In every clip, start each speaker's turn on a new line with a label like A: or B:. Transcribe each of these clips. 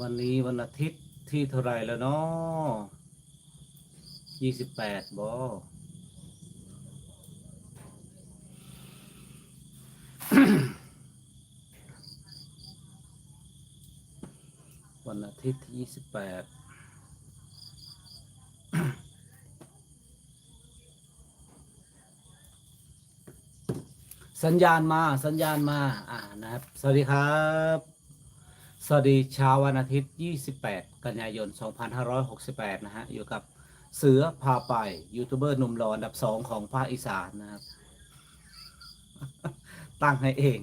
A: วันนี้วันอาทิตย์ที่เท่าไหรแล้วเนาะยี่สิบแปดบอวันอาทิตย์ที่ยี่สิบแปดสัญญาณมาสัญญาณมา อ่านะครับ สวัสดีครับ สวัสดีเช้าวันอาทิตย์ 28 กันยายน 2568 นะฮะ อยู่กับเสือพาไปยูทูบเบอร์หนุ่มหล่ออันดับสองของภาคอีสานนะครับ ตั้งให้เอง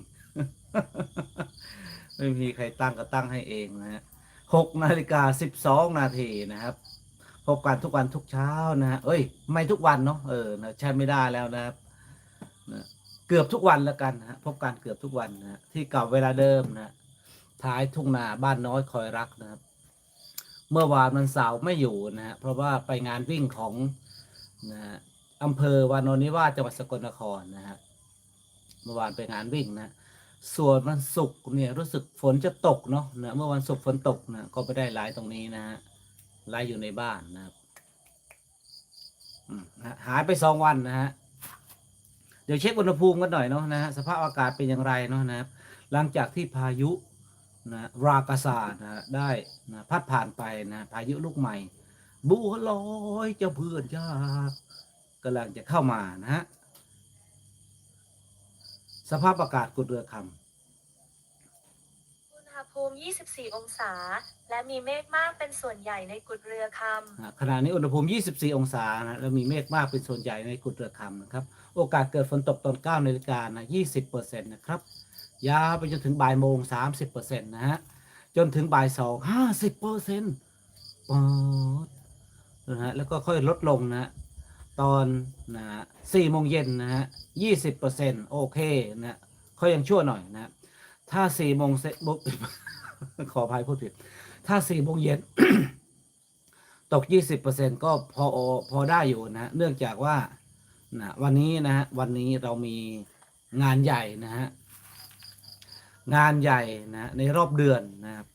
A: ไม่มีใครตั้งก็ตั้งให้เองนะฮะ6นาฬิกา12นาทีนะครับ พบกันทุกวันทุกเช้านะฮะ เอ้ย ไม่ทุกวันเนาะ เออนะใช่ไม่ได้แล้วนะครับนะเกือบทุกวันแล้วกันนะฮะ พบกันเกือบทุกวันนะที่เก่าเวลาเดิมนะฮะ ท้ายทุ่งนาบ้านน้อยคอยรักนะครับ เมื่อวานมันเสาร์ไม่อยู่นะฮะเพราะว่าไปงานวิ่งของนะฮะอำเภอวานนนิวาสจังหวัดสกลนครนะฮะเมื่อวานไปงานวิ่งนะ ส่วนวันศุกร์เนี่ยรู้สึกฝนจะตกเนาะนะเมื่อวันศุกร์ฝนตกนะก็ไม่ได้ไลฟ์ตรงนี้นะฮะไลฟ์อยู่ในบ้านนะครับอืมนะหายไปสองวันนะฮะเดี๋ยวเช็คอุณหภูมิกันหน่อยเนาะนะฮะสภาพอากาศเป็นอย่างไรเนาะนะครับ หลังจากที่พายุ นะรากาซานะได้นะพัดผ่านไปนะพายุลูกใหม่ บัวลอยเจ้าเพื่อนยากกำลังจะเข้ามานะฮะสภาพอากาศกุดเรือค
B: อุณหภูมิ 24 องศา และมีเมฆมากเป็นส่วนใหญ่ในกุดเรือคำ
A: นะขณะนี้อุณหภูมิ 24 องศานะแล้วมีเมฆมากเป็นส่วนใหญ่ในกุดเรือคำนะครับ โอกาสเกิดฝนตกตอน9นาฬิกานะ20%นะครับ ยาวไปจนถึงบ่ายโมง30%นต์นะฮะ จนถึงบ่ายสอง50%ปอร์เซ็นะฮะ แล้วก็ค่อยลดลงนะฮะตอนนะฮะสี่โมงเย็นนะฮะยี่สิบเปอร์เซ็นต์โอเคนะฮะเขายังชั่วหน่อยนะ ถ้าสี่โมงเซ็บุขออภัยพูดผิด ถ้าสี่โมงเย็นตกยี่สิบเปอร์เซ็นก็พอพอได้อยู่นะเนื่องจากว่านะวันนี้นะฮะวันนี้เรามีงานใหญ่นะฮะ งานใหญ่นะในรอบเดือนนะครับ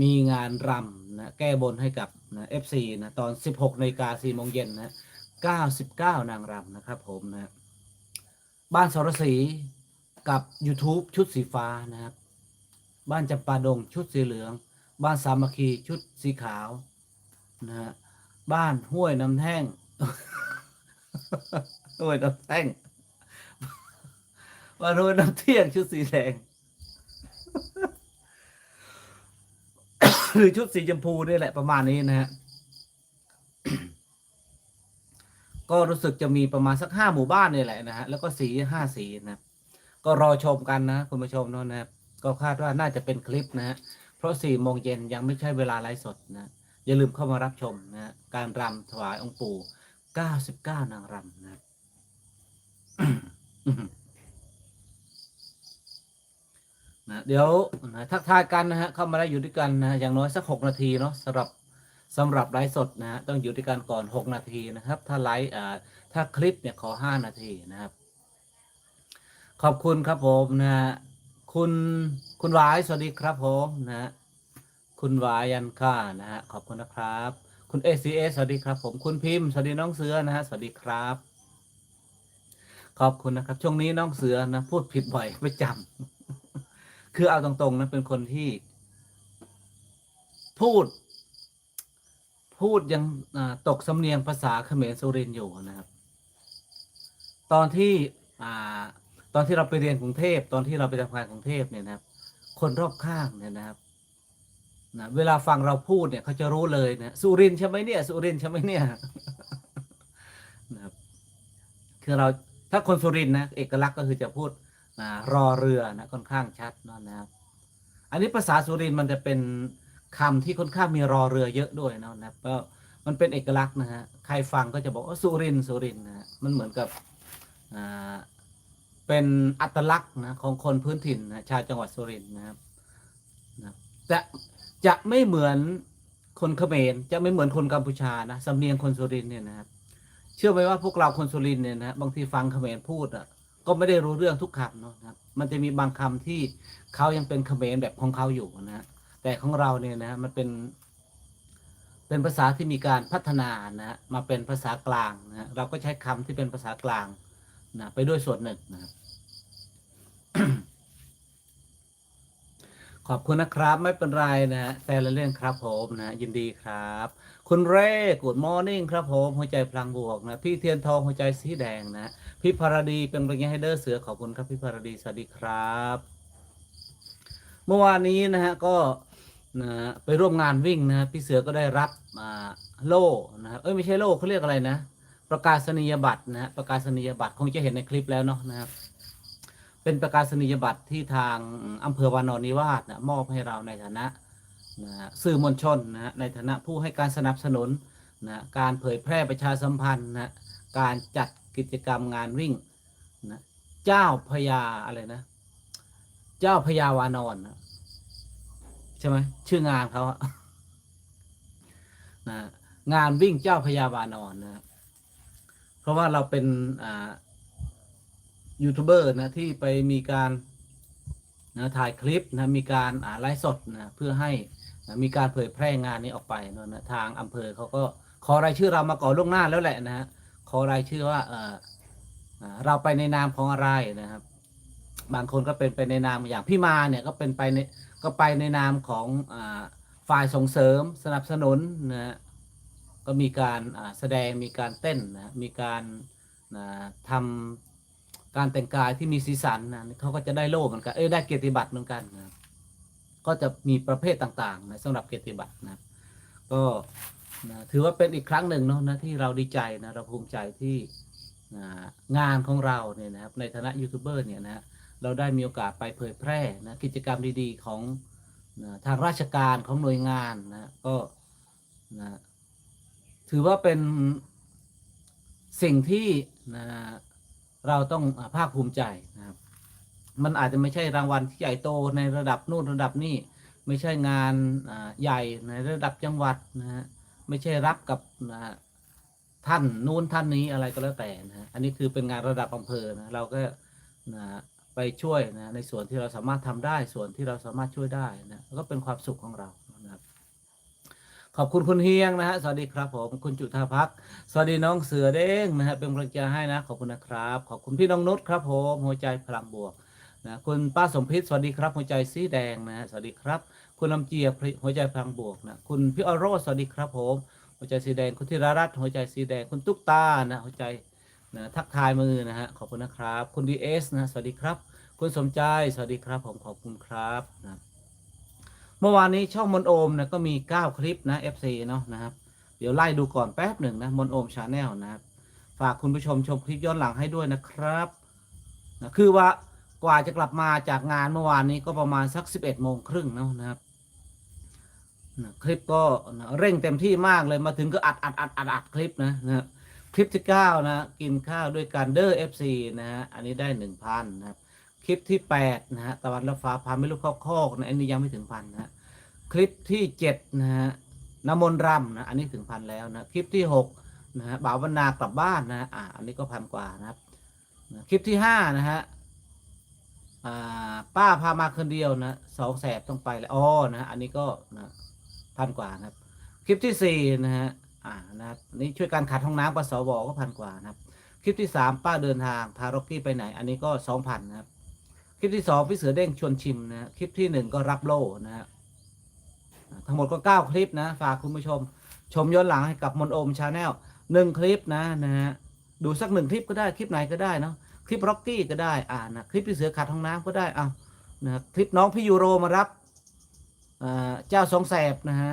A: มีงานรำนะแก้บนให้กับนะ FC นะตอน 16นาฬิกา4โมงเย็นนะ99 นางรำนะครับผมนะบ้านสรศรีกับ YouTube ชุดสีฟ้านะครับ บ้านจำปาดงชุดสีเหลือง บ้านสามัคคีชุดสีขาวนะฮะบ้านห้วยน้ำแท่ง ห้วยน้ำแท่ง บ้านห้วยน้ำเที่ยงชุดสีแดง หรือชุดสีชมพูนี่แหละประมาณนี้นะฮะก็รู้สึกจะมีประมาณสักห้าหมู่บ้านนี่แหละนะฮะแล้วก็สีห้าสีนะก็รอชมกันนะคุณผู้ชมเนาะนะครับก็คาดว่าน่าจะเป็นคลิปนะฮะเพราะสี่โมงเย็นยังไม่ใช่เวลาไลฟ์สดนะอย่าลืมเข้ามารับชมนะฮะการรำถวายองค์ปู่เก้าสิบเก้านางรำนะครับ นะเดี๋ยวนะทักทายกันนะฮะเข้ามาได้อยู่ด้วยกันนะอย่างน้อยสักหกนาทีเนาะสำหรับสำหรับไลฟ์สดนะฮะต้องอยู่ด้วยกันก่อนหกนาทีนะครับ ถ้าไลฟ์อ่าถ้าคลิปเนี่ยขอห้านาทีนะครับ ขอบคุณครับผมนะฮะคุณคุณวายสวัสดีครับผมนะฮะคุณวายันค่านะฮะขอบคุณนะครับ คุณเอซีเอสวัสดีครับผมคุณพิมพ์สวัสดีน้องเสือนะฮะสวัสดีครับ ขอบคุณนะครับ ช่วงนี้น้องเสือนะพูดผิดบ่อยไม่จำ คือเอาตรงๆนะเป็นคนที่ พูด พูดยังตกสำเนียงภาษาเขมรสุรินอยู่นะครับ ตอนที่ตอนที่เราไปเรียนกรุงเทพตอนที่เราไปทำงานกรุงเทพเนี่ยนะครับ คนรอบข้างเนี่ยนะครับนะเวลาฟังเราพูดเนี่ยเขาจะรู้เลยนะสุรินใช่ไหมเนี่ยสุรินใช่ไหมเนี่ยนะครับคือเราถ้าคนสุรินนะเอกลักษณ์ก็คือจะพูด รอเรือนะค่อนข้างชัดเนอะนะครับ อันนี้ภาษาสุรินมันจะเป็นคำที่ค่อนข้างมีรอเรือเยอะด้วยเนอะนะครับก็มันเป็นเอกลักษณ์นะฮะใครฟังก็จะบอกว่าสุรินสุรินนะฮะมันเหมือนกับอ่าเป็นอัตลักษณ์นะของคนพื้นถิ่นนะชาวจังหวัดสุรินนะครับนะจะจะไม่เหมือนคนเขมรจะไม่เหมือนคนกัมพูชานะสำเนียงคนสุรินเนี่ยนะครับ เชื่อไหมว่าพวกเราคนสุรินเนี่ยนะบางทีฟังเขมรพูดอะ ก็ไม่ได้รู้เรื่องทุกคำเนาะนะครับ มันจะมีบางคำที่เขายังเป็นเขมรแบบของเขาอยู่นะฮะแต่ของเราเนี่ยนะมันเป็น เป็นภาษาที่มีการพัฒนานะฮะมาเป็นภาษากลางนะฮะเราก็ใช้คำที่เป็นภาษากลางนะไปด้วยส่วนหนึ่งนะครับขอบคุณนะครับไม่เป็นไรนะฮะแต่ละเรื่องครับผมนะยินดีครับ คุณเร่กูดมอร์นิ่งครับผม หัวใจพลังบวกนะ พี่เทียนทองหัวใจสีแดงนะ พี่พารดีเป็นระยะให้เดอร์เสือขอบคุณครับ พี่พารดีสวัสดีครับ เมื่อวานนี้นะฮะก็นะฮะไปร่วมงานวิ่งนะพี่เสือก็ได้รับอ่าโล่นะฮะเอ้ยไม่ใช่โล่เขาเรียกอะไรนะ ประกาศนียบัตรนะฮะประกาศนียบัตรคงจะเห็นในคลิปแล้วเนาะนะครับเป็นประกาศนียบัตรที่ทางอำเภอวานอนนิวาสนะมอบให้เราในฐานะ นะสื่อมวลชนนะฮะในฐานะผู้ให้การสนับสนุนนะการเผยแพร่ประชาสัมพันธ์นะการจัดกิจกรรมงานวิ่งนะเจ้าพญาอะไรนะ เจ้าพญาวานอนนะใช่ไหมชื่องานเขาอะนะงานวิ่งเจ้าพญาวานอนนะเพราะว่าเราเป็นอ่ายูทูบเบอร์นะที่ไปมีการ นะถ่ายคลิปนะมีการไลฟ์สดนะเพื่อให้นะมีการเผยแพร่งานนี้ออกไปนะนะทางอำเภอเขาก็ขอรายชื่อเรามาก่อนล่วงหน้าแล้วแหละนะฮะขอรายชื่อว่าเออเราไปในนามของอะไรนะครับ บางคนก็เป็นไปในนามอย่างพี่มาเนี่ยก็เป็นไปในก็ไปในนามของอฝ่ายส่งเสริมสนับสนุนนะฮะก็มีการแสดงมีการเต้นนะมีการนะทำ การแต่งกายที่มีสีสันนะเขาก็จะได้โล่เหมือนกันเอ้ยได้เกียรติบัตรเหมือนกันนะก็จะมีประเภทต่างๆนะสำหรับเกียรติบัตรนะครับก็นะถือว่าเป็นอีกครั้งหนึ่งเนาะนะที่เราดีใจนะเราภูมิใจที่นะงานของเราเนี่ยนะครับในฐานะยูทูบเบอร์เนี่ยนะเราได้มีโอกาสไปเผยแพร่นะกิจกรรมดีๆของนะทางราชการของหน่วยงานนะก็นะถือว่าเป็นสิ่งที่นะ เราต้องภาคภูมิใจนะครับ มันอาจจะไม่ใช่รางวัลที่ใหญ่โตในระดับนู่นระดับนี่ไม่ใช่งานใหญ่ในระดับจังหวัดนะฮะไม่ใช่รับกับนะท่านนู้นท่านนี้อะไรก็แล้วแต่นะฮะอันนี้คือเป็นงานระดับอำเภอนะเราก็นะไปช่วยนะในส่วนที่เราสามารถทำได้ส่วนที่เราสามารถช่วยได้นะก็เป็นความสุขของเรา ขอบคุณคุณเฮียงนะฮะสวัสดีครับผมคุณจุธาพักสวัสดีน้องเสือเด้งนะฮะเป็นกำลังใจให้นะ ขอบคุณนะครับ ขอบคุณพี่น้องนุชครับผมหัวใจพลังบวกนะคุณป้าสมพิษสวัสดีครับหัวใจสีแดงนะฮะสวัสดีครับ คุณลำเจียหัวใจพลังบวกนะคุณพี่อโรสวัสดีครับผม หัวใจสีแดงคุณธีรรัตน์หัวใจสีแดงคุณตุ๊กตานะหัวใจนะทักทายมือนะฮะขอบคุณนะครับ คุณดีเอสนะสวัสดีครับ คุณสมใจสวัสดีครับผมขอบคุณครับนะ เมื่อวานนี้ช่องมนโอมนะก็มี 9 คลิปนะ FC เนาะนะครับ เดี๋ยวไล่ดูก่อนแป๊บหนึ่งนะมนโอมชาแนลนะครับ ฝากคุณผู้ชมชมคลิปย้อนหลังให้ด้วยนะครับนะคือว่ากว่าจะกลับมาจากงานเมื่อวานนี้ก็ประมาณสัก 11โมงครึ่งเนาะนะครับนะคลิปก็นะเร่งเต็มที่มากเลยมาถึงก็อัดอัดอัดอัดอัดคลิปนะนะครับคลิปที่9นะกินข้าวด้วยกันเดอร์ FC นะฮะอันนี้ได้ 1,000 นะครับ คลิปที่ 8 นะฮะตะวันละฟ้าพาไม่รู้เข้าคอกนะอันนี้ยังไม่ถึงพันนะฮะ คลิปที่7นะฮะน้ำมนต์รำนะอันนี้ถึงพันแล้วนะคลิปที่6นะฮะบ่าวบรรณากลับบ้านนะอ่าอันนี้ก็พันกว่านะครับคลิปที่5นะฮะอ่าป้าพามาคนเดียวนะสองแสบต้องไปแล้วอ๋อนะฮะอันนี้ก็นะพันกว่านะครับ คลิปที่สี่นะฮะอ่านะครับนี่ช่วยการขัดห้องน้ำปสวก็พันกว่านะครับ คลิปที่สามป้าเดินทางพาร็อกกี้ไปไหน อันนี้ก็สองพันนะครับ คลิปที่สองพี่เสือเด้งชวนชิมนะคลิปที่หนึ่งก็รับโล่นะฮะ ทั้งหมดก็เก้าคลิปนะ ฝากคุณผู้ชม ชมย้อนหลังให้กับมนโอมชาแนลหนึ่งคลิปนะนะฮะดูสักหนึ่งคลิปก็ได้คลิปไหนก็ได้เนาะคลิปร็อกกี้ก็ได้อ่านะคลิปพี่เสือขัดห้องน้ำก็ได้เอานะคลิปน้องพี่ยูโรมารับเจ้าสองแสบนะฮะ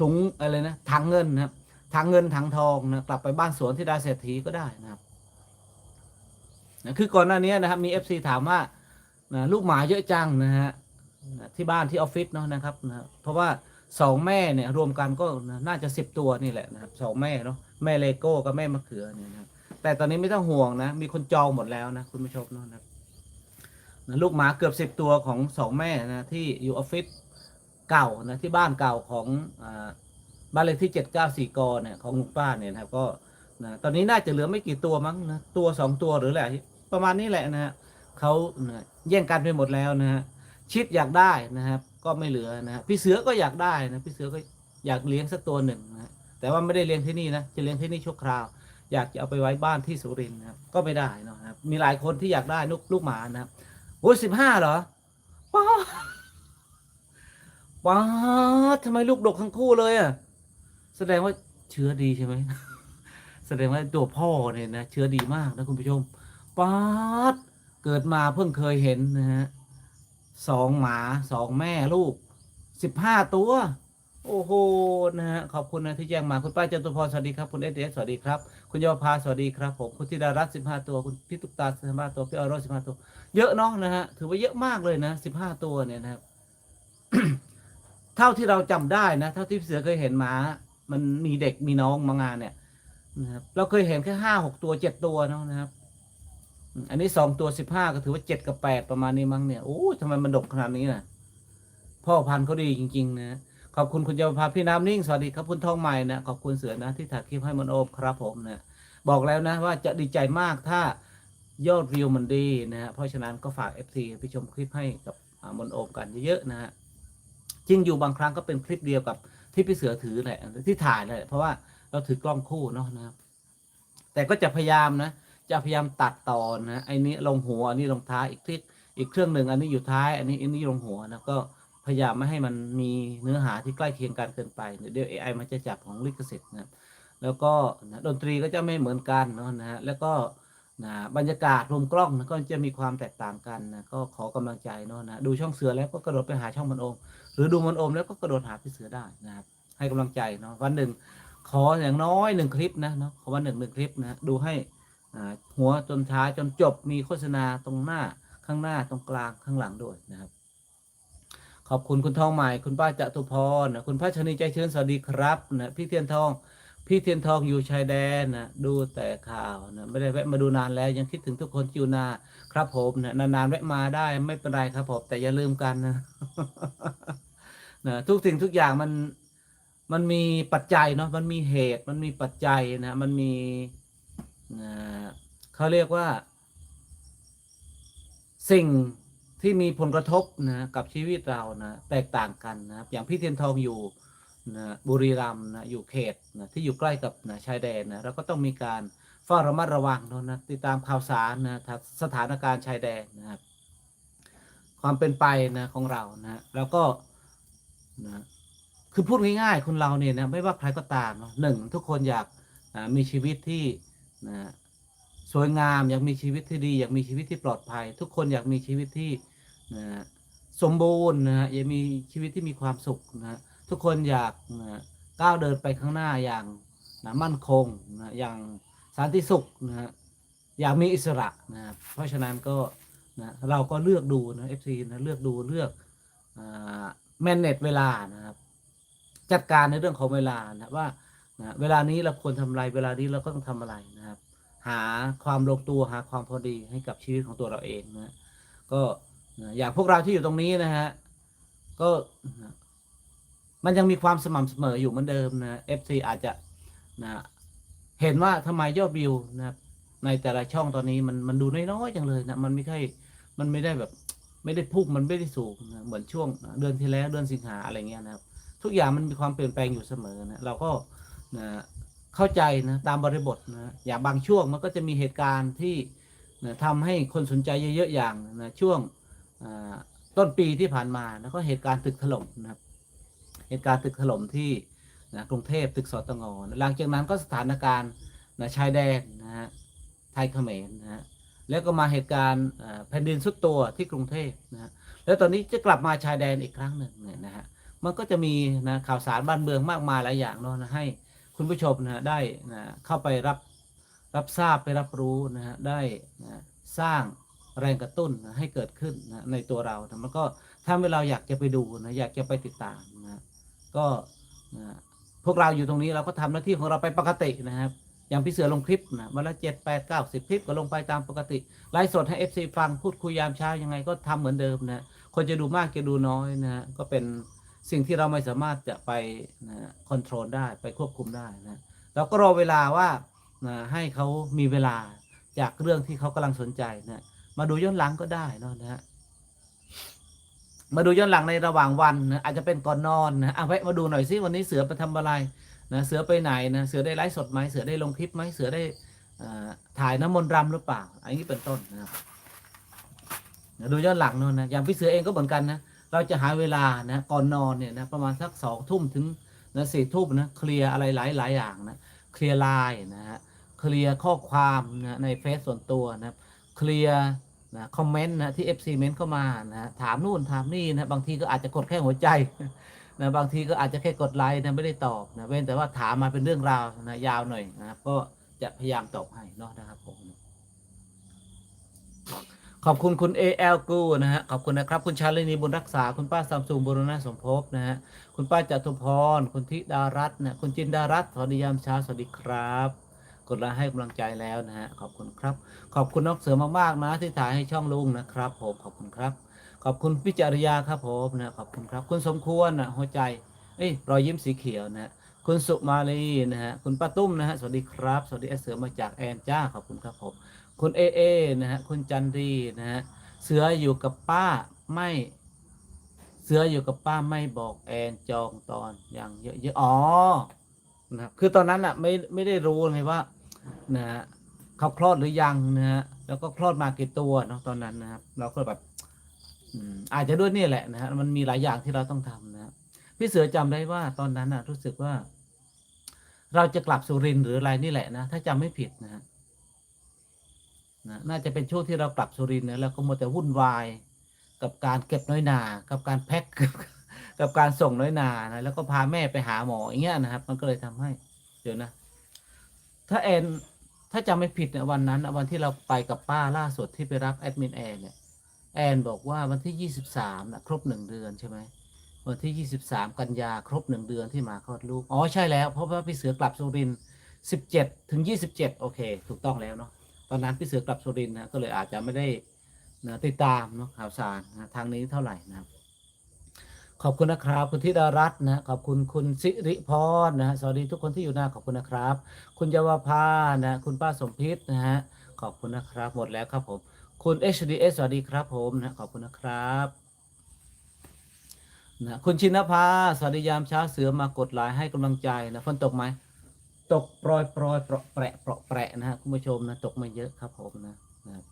A: ถุงอะไรนะถังเงินนะครับถังเงินถังทองนะกลับไปบ้านสวนที่ดาเศรษฐีก็ได้นะครับนะคือก่อนหน้านี้นะครับมี FC ถามว่านะลูกหมาเยอะจังนะฮะ ที่บ้านที่ออฟฟิศเนาะนะครับนะเพราะว่าสองแม่เนี่ยรวมกันก็น่าจะสิบตัวนี่แหละนะครับสองแม่เนาะแม่เลโก้กับแม่มะเขือเนี่ยนะครับแต่ตอนนี้ไม่ต้องห่วงนะ มีคนจองหมดแล้วนะคุณผู้ชมเนาะนะครับนะลูกหมาเกือบสิบตัวของสองแม่นะที่อยู่ออฟฟิศเก่านะที่บ้านเก่าของอาบ้านเลขที่เจ็ดเก้าสี่กเนี่ยของลุงป้าเนี่ยนะครับก็นะตอนนี้น่าจะเหลือไม่กี่ตัวมั้งนะตัวสองตัวหรืออะไรประมาณนี้แหละนะฮะเขานะแย่งกันไปหมดแล้วนะฮะ ชิดอยากได้นะครับ ก็ไม่เหลือนะฮะพี่เสือก็อยากได้นะพี่เสือก็อยากเลี้ยงสักตัวหนึ่งนะแต่ว่าไม่ได้เลี้ยงที่นี่นะจะเลี้ยงที่นี่ชั่วคราว อยากจะเอาไปไว้บ้านที่สุรินทร์นะครับก็ไม่ได้นะครับ มีหลายคนที่อยากได้ลูกลูกหมานะครับโอ้สิบห้าเหรอป้าป้าดทำไมลูกดกทั้งคู่เลยอะแสดงว่าเชื้อดีใช่ไหมแสดงว่าตัวพ่อเนี่ยนะเชื้อดีมากนะคุณผู้ชมป๊าดเกิดมาเพิ่งเคยเห็นนะฮะ สองหมาสองแม่ลูกสิบห้าตัว โอ้โหนะฮะขอบคุณนะที่แจ้งมาคุณป้าจตุพรสวัสดีครับคุณเอสเอสสวัสดีครับ คุณยาวภาสวัสดีครับผมคุณธิดารัตน์สิบห้าตัวคุณพี่ตุ๊กตาสิบห้าตัวพี่ออโรสิบห้าตัว เยอะเนาะนะฮะถือว่าเยอะมากเลยนะสิบห้าตัวเนี่ยนะครับเท่าที่เราจำได้นะเท่าที่พี่เสือเคยเห็นหมา มันมีเด็กมีน้องมางานเนี่ยนะครับเราเคยเห็นแค่ห้าหกตัวเจ็ดตัวเนาะนะครับ อันนี้สองตัวสิบห้าก็ถือว่าเจ็ดกับแปดประมาณนี้มั้งเนี่ยโอ้ทำไมมันดกขนาดนี้น่ะ พ่อพันธุ์เขาดีจริง ๆ นะ ขอบคุณคุณเยาวภาพี่น้ำนิ่ง สวัสดีครับคุณทองใหม่นะ ขอบคุณเสือนะ ที่ถ่ายคลิปให้มนโอมครับผมนะ บอกแล้วนะว่าจะดีใจมากถ้ายอดวิวมันดีนะฮะ เพราะฉะนั้นก็ฝาก FC ไปชมคลิปให้กับมนโอมกันเยอะๆนะฮะ จริงอยู่บางครั้งก็เป็นคลิปเดียวกับที่พี่เสือถือแหละที่ถ่ายแหละเพราะว่าเราถือกล้องคู่เนาะนะครับ แต่ก็จะพยายามนะ จะพยายามตัดต่อนะไอ้นี้ลงหัวอันนี้ลงท้ายอีกคลิกอีกเครื่องหนึ่งอันนี้อยู่ท้าย อันนี้อันนี้ลงหัวนะก็พยายามไม่ให้มันมีเนื้อหาที่ใกล้เคียงกันเกินไปเดี๋ยว AI มันจะจับของลิขสิทธิ์นะแล้วก็นะดนตรีก็จะไม่เหมือนกันเนาะนะฮะแล้วก็นะบรรยากาศรวมกล้องนะก็จะมีความแตกต่างกันนะก็ขอกำลังใจเนาะนะดูช่องเสือแล้วก็กระโดดไปหาช่องมันโอม หรือดูมันโอมแล้วก็กระโดดหาพี่เสือได้นะครับให้กำลังใจเนาะวันหนึ่งขออย่างน้อยหนึ่งคลิปนะเนาะขอวันหนึ่งหนึ่งคลิปนะดูให้ หัวจนท้ายจนจบมีโฆษณาตรงหน้าข้างหน้าตรงกลางข้างหลังด้วยนะครับ ขอบคุณคุณทองใหม่คุณป้าจตุพรนะคุณพัชนีใจชื้นสวัสดีครับนะพี่เทียนทอง พี่เทียนทองอยู่ชายแดนนะดูแต่ข่าวนะไม่ได้แวะมาดูนานแล้วยังคิดถึงทุกคนอยู่นาครับผมนะนานๆแวะมาได้ไม่เป็นไรครับผมแต่อย่าลืมกันนะนะทุกสิ่งทุกอย่างมันมันมีปัจจัยเนาะมันมีเหตุมันมีปัจจัยนะมันมี เขาเรียกว่า สิ่งที่มีผลกระทบนะกับชีวิตเรานะแตกต่างกันนะอย่างพี่เทียนทองอยู่นะบุรีรัมย์นะอยู่เขตนะที่อยู่ใกล้กับนะชายแดนนะเราก็ต้องมีการเฝ้าระมัดระวังนะนะติดตามข่าวสารนะสถานการณ์ชายแดนนะครับความเป็นไปนะของเรานะแล้วก็นะคือพูดง่ายๆคนเราเนี่ยนะไม่ว่าใครก็ตามนะหนึ่งทุกคนอยากมีชีวิตที่ นะสวยงามอยากมีชีวิตที่ดี อยากมีชีวิตที่ปลอดภัย ทุกคนอยากมีชีวิตที่นะสมบูรณ์นะอยากมีชีวิตที่มีความสุขนะทุกคนอยากนะก้าวเดินไปข้างหน้าอย่างนะมั่นคงนะอย่างสันติสุขนะอยากมีอิสระนะเพราะฉะนั้นก็นะเราก็เลือกดูนะเอฟซีนะเลือกดูเลือกแมนเนตเวลานะครับจัดการในเรื่องของเวลานะว่า นะเวลานี้เราควรทำอะไรเวลานี้เราก็ต้องทำอะไรนะครับ หาความลงตัวหาความพอดีให้กับชีวิตของตัวเราเองนะก็นะอย่างพวกเราที่อยู่ตรงนี้นะฮะก็นะมันยังมีความสม่ำเสมออยู่เหมือนเดิมนะ FC อาจจะนะเห็นว่าทำไมยอดวิวนะครับในแต่ละช่องตอนนี้มันมันดูน้อยๆจังเลยนะมันไม่ค่อยมันไม่ได้แบบ ไม่ได้พุ่งมันไม่ได้สูงนะเหมือนช่วงเดือนที่แล้วเดือนสิงหาอะไรเงี้ยนะครับ ทุกอย่างมันมีความเปลี่ยนแปลงอยู่เสมอนะเราก็ นะเข้าใจนะตามบริบทนะอย่างบางช่วงมันก็จะมีเหตุการณ์ที่นะทำให้คนสนใจเยอะๆอย่างนะช่วงต้นปีที่ผ่านมาแล้วก็เหตุการณ์ตึกถล่มนะครับ เหตุการณ์ตึกถล่มที่นะกรุงเทพตึกสตงนหลังจากนั้นก็สถานการณ์นะชายแดนนะฮะไทยเขมรนะฮะแล้วก็มาเหตุการณ์แผ่นดินสุดตัวที่กรุงเทพนะฮะแล้วตอนนี้จะกลับมาชายแดนอีกครั้งหนึ่งเนี่ยนะฮะมันก็จะมีนะข่าวสารบ้านเมืองมากมายหลายอย่างเนาะนะให้ คุณผู้ชมนะได้นะเข้าไปรับรับทราบไปรับรู้นะฮะได้นะสร้างแรงกระตุ้นนะให้เกิดขึ้นนะในตัวเรานะมันก็ถ้าเราอยากจะไปดูนะอยากจะไปติดตามนะก็นะพวกเราอยู่ตรงนี้เราก็ทำหน้าที่ของเราไปปกตินะครับ อย่างพี่เสือลงคลิปนะวันละเจ็ดแปดเก้าสิบคลิปก็ลงไปตามปกติไลฟ์สดให้เอฟซีฟังพูดคุยยามเช้ายังไงก็ทำเหมือนเดิมนะคนจะดูมากจะดูน้อยนะฮะก็เป็น สิ่งที่เราไม่สามารถจะไปนะคอนโทรลได้ไปควบคุมได้นะเราก็รอเวลาว่านะให้เขามีเวลาจากเรื่องที่เขากำลังสนใจนะมาดูย้อนหลังก็ได้นอะนะฮะมาดูย้อนหลังในระหว่างวันนะอาจจะเป็นก่อนนอนนะเอาไว้มาดูหน่อยซิวันนี้เสือไปทำอะไรนะเสือไปไหนนะเสือได้ไลฟ์สดไหมเสือได้ลงคลิปไหมเสือได้ถ่ายน้ำมนต์รำหรือเปล่าอันนี้เป็นต้นนะครับดูย้อนหลังเนอะนะอย่างพี่เสือเองก็เหมือนกันนะ เราจะหาเวลานะก่อนนอนเนี่ยนะประมาณสักสองทุ่มถึงนะสี่ทุ่มนะเคลียร์อะไรหลายหลายๆอย่างนะเคลียร์ไลน์นะฮะเคลียร์ข้อความนะในเฟซส่วนตัวนะครับเคลียร์นะคอมเมนต์นะที่ FC เมนต์เข้ามานะถามนู่นถามนี่นะบางทีก็อาจจะกดแค่หัวใจนะบางทีก็อาจจะแค่กดไลค์นะไม่ได้ตอบนะเว้นแต่ว่าถามมาเป็นเรื่องราวนะยาวหน่อยนะครับก็จะพยายามตอบให้เนาะนะครับผม ขอบคุณคุณ AL กูนะฮะ ขอบคุณนะครับ คุณชาลินีบุญรักษา คุณป้าซัมซุงบุรณะสมภพนะฮะ คุณป้าจตุพร คุณธิดารัตน์นะคุณจินดารัตน์สวัสดียามเช้า สวัสดีครับ กดไลค์ให้กำลังใจแล้วนะฮะ ขอบคุณครับ ขอบคุณน้องเสือมากๆนะที่ถ่ายให้ช่องลุงนะครับผม ขอบคุณครับ ขอบคุณพิจารยาครับผมนะ ขอบคุณครับ คุณสมควรนะหัวใจ เอ้ย รอยยิ้มสีเขียวนะคุณสุมาลีนะฮะ คุณป้าตุ้มนะฮะ สวัสดีครับ สวัสดีไอ้เสือมาจากแอนจ้า ขอบคุณครับผม คุณเอเอนะฮะคุณจันรีนะฮะเสืออยู่กับป้าไม่เสืออยู่กับป้าไม่บอกแอนจองตอนอย่างเยอะๆอ๋อนะครับคือตอนนั้นอะไม่ไม่ได้รู้ไงว่านะฮะเขาคลอดหรือยังนะฮะแล้วก็คลอดมากี่ตัวเนาะตอนนั้นนะครับ เราก็แบบอาจจะด้วยนี่แหละนะฮะมันมีหลายอย่างที่เราต้องทำนะพี่เสือจำได้ว่าตอนนั้นน่ะ รู้สึกว่า เราจะกลับสุรินทร์หรืออะไรนี่แหละนะถ้าจำไม่ผิดนะฮะ นะน่าจะเป็นช่วงที่เรากลับสุรินทร์นะแล้วก็มัวแต่วุ่นวาย กับการเก็บน้อยนา กับการแพ็คกับการส่งน้อยนานะแล้วก็พาแม่ไปหาหมออย่างเงี้ยนะครับ มันก็เลยทำให้เดี๋ยวนะ ถ้าแอนถ้าจำไม่ผิดเนี่ยวันนั้นวันที่เราไปกับป้าล่าสุดที่ไปรับแอดมินแอนเนี่ยแอนบอกว่าวันที่ยี่สิบสามนะครบหนึ่งเดือนใช่ไหมวันที่ยี่สิบสามกันยาครบหนึ่งเดือนที่มาคลอดลูก อ๋อ ใช่แล้ว เพราะว่าพี่เสือกลับสุรินสิบเจ็ดถึงยี่สิบเจ็ดโอเค ถูกต้องแล้วเนาะ อนนั้นพี่เสือกลับสุรินทร์นะก็เลยอาจจะไม่ได้นะติดตามเนาะข่าวสารนะทางนี้เท่าไหร่นะครับ ขอบคุณนะครับคุณธิดารัตน์นะขอบคุณคุณสิริพรนะฮะสวัสดีทุกคนที่อยู่หน้าขอบคุณนะครับ คุณเยาวภานะคุณป้าสมพิษนะฮะขอบคุณนะครับ หมดแล้วครับผมคุณ HDS สวัสดีครับผมนะขอบคุณนะครับนะคุณชินภาสวัสดียามเช้าเสือมากดไลค์ให้กำลังใจนะฝนตกไหม ตกปรยโปรยเปราะแประเปราะแประนะฮะคุณผู้ชมนะตกม่เยอะครับผมนะนะ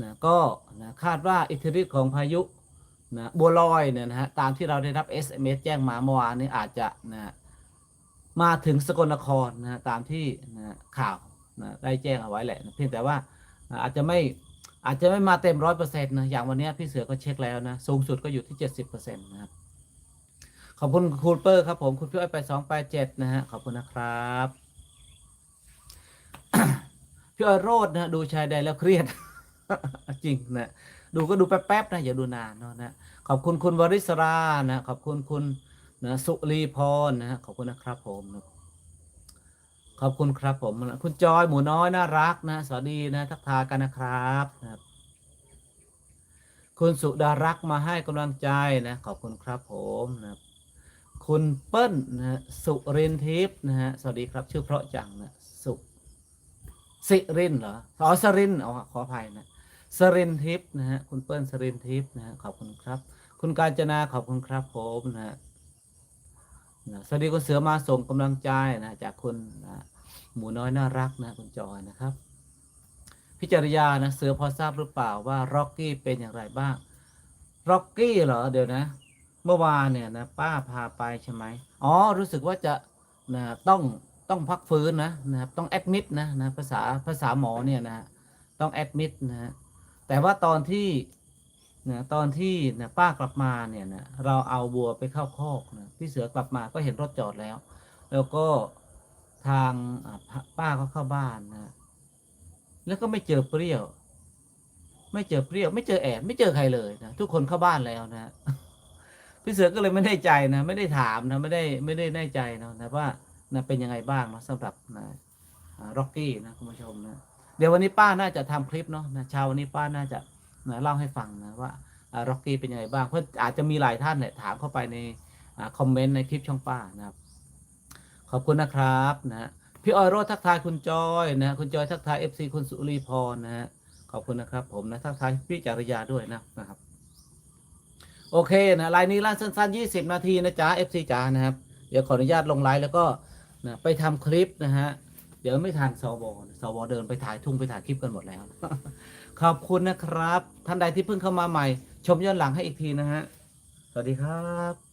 A: นะก็นะคาดว่าอิทธิฤทธิ์ของพายุนะบัวลอยเนี่ยนะฮะตามที่เราได้รับ SMS แจ้งมาเมื่อวานนี้อาจจะนะมาถึงสกลนครนะตามที่นะข่าวนะได้แจ้งเอาไว้แหละนะเพียงแต่ว่าอาอาจจะไม่อาจจะไม่มาเต็มร้อยเปอร์เซ็นต์นะอย่างวันนี้พี่เสือก็เช็คแล้วนะสูงสุดก็อยู่ที่เจ็ดสิบเปอร์เซ็นต์นะครับขอบคุณคุณเปอร์ครับผม คุณพี่อ้อยไปสองไปเจ็ดนะฮะขอบคุณนะครับ พี่ออยโรดนะดูชายแดนแล้วเครียด จริงนะดูก็ดูแป๊บๆนะอย่าดูนานเนาะนะขอบคุณคุณวริศรานะขอบคุณคุณนะสุรีพรนะฮะขอบคุณนะครับผมนะขอบคุณครับผมคุณจอยหมูน้อยน่ารักนะสวัสดีนะทักทายกันนะครับนะคุณสุดารักมาให้กำลังใจนะขอบคุณครับผมนะคุณเปิ้ลนะฮะสุรินทิพย์นะฮะสวัสดีครับชื่อเพราะจังนะสุ สิรินเหรออ๋อสรินอ๋อขออภัยนะสรินทิพย์นะฮะคุณเปิ้ลสรินทิพย์นะฮะขอบคุณครับ คุณกาญจนาขอบคุณครับผมนะฮะนะสวัสดีคุณเสือมาส่งกำลังใจนะจากคุณนะหมูน้อยน่ารักนะคุณจอยนะครับ พิจารยานะเสือพอทราบหรือเปล่าว่าร็อกกี้เป็นอย่างไรบ้างร็อกกี้เหรอเดี๋ยวนะ เมื่อวานเนี่ยนะป้าพาไปใช่ไหมอ๋อรู้สึกว่าจะนะต้อง ต้องพักฟื้นนะนะครับ ต้องแอดมิดนะนะภาษาภาษาหมอเนี่ยนะต้องแอดมิดนะฮะแต่ว่าตอนที่นะตอนที่นะป้ากลับมาเนี่ยนะเราเอาบัวไปเข้าคอกนะพี่เสือกลับมาก็เห็นรถจอดแล้ว แล้วก็ทางป้าก็เข้าบ้านนะแล้วก็ไม่เจอเปรี้ยว ไม่เจอเปรี้ยว ไม่เจอแอนไม่เจอใครเลยนะทุกคนเข้าบ้านแล้วนะพี่เสือก็เลยไม่ได้ใจนะ ไม่ได้ถามนะไม่ได้ไม่ได้แน่ใจนะนะว่า นะเป็นยังไงบ้างนะสำหรับนะร็อกกี้นะคุณผู้ชมนะเดี๋ยววันนี้ป้าน่าจะทำคลิปเนาะนะเช้าวันนี้ป้าน่าจะนะเล่าให้ฟังนะว่าร็อกกี้เป็นยังไงบ้าง เพราะอาจจะมีหลายท่านเนี่ยถามเข้าไปในคอมเมนต์ในคลิปช่องป้านะครับ ขอบคุณนะครับนะพี่ออยโรดทักทายคุณจอยนะคุณจอยทักทายเอฟซีคุณสุรีพรนะฮะขอบคุณนะครับผมนะทักทายพี่จริยาด้วยนะนะครับ โอเคนะไลน์นี้ลั่นสั้นๆ 20 นาทีนะจ๊ะ FC จ๋านะครับ เดี๋ยวขออนุญาตลงไลน์แล้วก็ นะไปทำคลิปนะฮะ เดี๋ยวไม่ทันสวสวเดินไปถ่ายทุ่งไปถ่ายคลิปกันหมดแล้ว ขอบคุณนะครับ ท่านใดที่เพิ่งเข้ามาใหม่ ชมย้อนหลังให้อีกทีนะฮะ สวัสดีครับ